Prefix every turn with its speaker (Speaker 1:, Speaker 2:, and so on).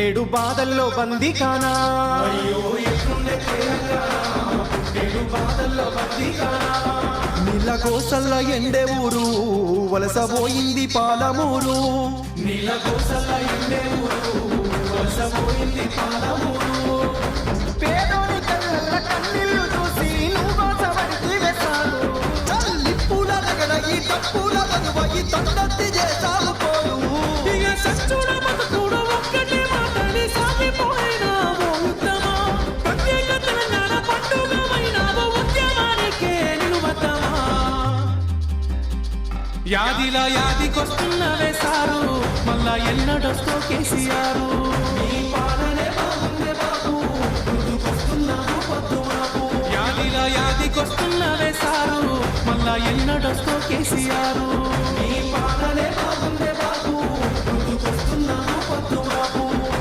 Speaker 1: పుట్టేడు బాధల్లో బంది కానా నీళ్ళ కోసల్ల ఎండే ఊరు వలస పోయింది పాలమూరు. నీళ్ళ కోసల్ల ఎండే ఊరు వలస పోయింది పాలమూరు పేదోని కళ్ళ కన్నీళ్ళు చూసి నువ్వు గోసపడితే వెసాలు తల్లి పూల రగడ ఈ తప్పుల మధువ ఈ
Speaker 2: తొందత్తి చేసి యాదిలా యాదికొస్తున్నవే సారు. మళ్ళా ఎన్నడొస్తో కేసీఆర్. యాదిలా యాదికొస్తున్నవే సారు. మళ్ళా ఎన్నడొస్తో కేసీఆర్.